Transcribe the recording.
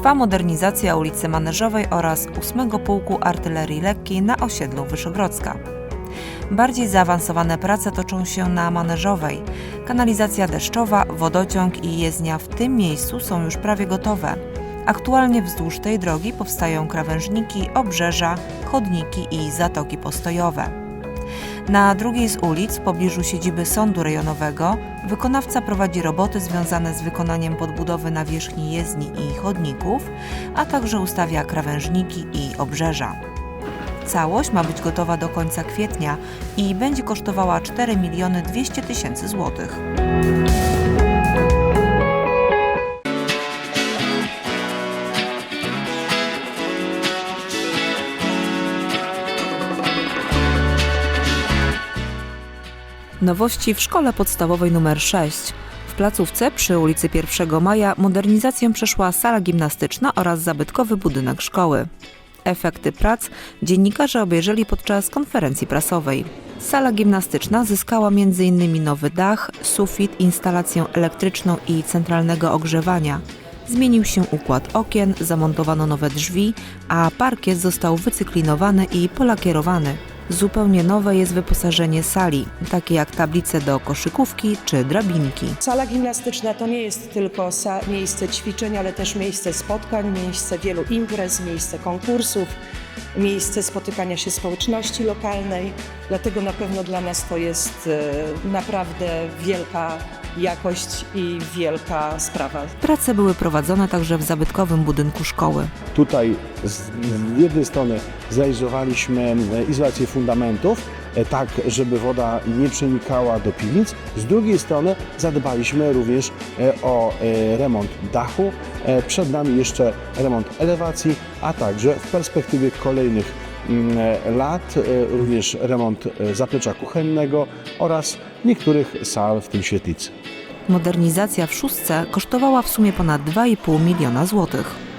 Trwa modernizacja ulicy Maneżowej oraz 8 Pułku Artylerii Lekkiej na osiedlu Wyszogrodzka. Bardziej zaawansowane prace toczą się na Maneżowej. Kanalizacja deszczowa, wodociąg i jezdnia w tym miejscu są już prawie gotowe. Aktualnie wzdłuż tej drogi powstają krawężniki, obrzeża, chodniki i zatoki postojowe. Na drugiej z ulic, w pobliżu siedziby sądu rejonowego, wykonawca prowadzi roboty związane z wykonaniem podbudowy nawierzchni jezdni i chodników, a także ustawia krawężniki i obrzeża. Całość ma być gotowa do końca kwietnia i będzie kosztowała 4 miliony 200 tysięcy złotych. Nowości w szkole podstawowej nr 6. W placówce przy ulicy 1 Maja modernizację przeszła sala gimnastyczna oraz zabytkowy budynek szkoły. Efekty prac dziennikarze obejrzeli podczas konferencji prasowej. Sala gimnastyczna zyskała m.in. nowy dach, sufit, instalację elektryczną i centralnego ogrzewania. Zmienił się układ okien, zamontowano nowe drzwi, a parkiet został wycyklinowany i polakierowany. Zupełnie nowe jest wyposażenie sali, takie jak tablice do koszykówki czy drabinki. Sala gimnastyczna to nie jest tylko miejsce ćwiczeń, ale też miejsce spotkań, miejsce wielu imprez, miejsce konkursów, miejsce spotykania się społeczności lokalnej. Dlatego na pewno dla nas to jest e, naprawdę wielka jakość i wielka sprawa. Prace były prowadzone także w zabytkowym budynku szkoły. Tutaj z, z jednej strony zrealizowaliśmy e, izolację fundamentów, e, tak żeby woda nie przenikała do piwnic. Z drugiej strony zadbaliśmy również e, o remont dachu. Przed nami jeszcze remont elewacji, a także w perspektywie kolejnych lat e, również remont e, zaplecza kuchennego oraz niektórych sal, w tym świetlicy. Modernizacja w szóstce kosztowała w sumie ponad 2,5 miliona złotych.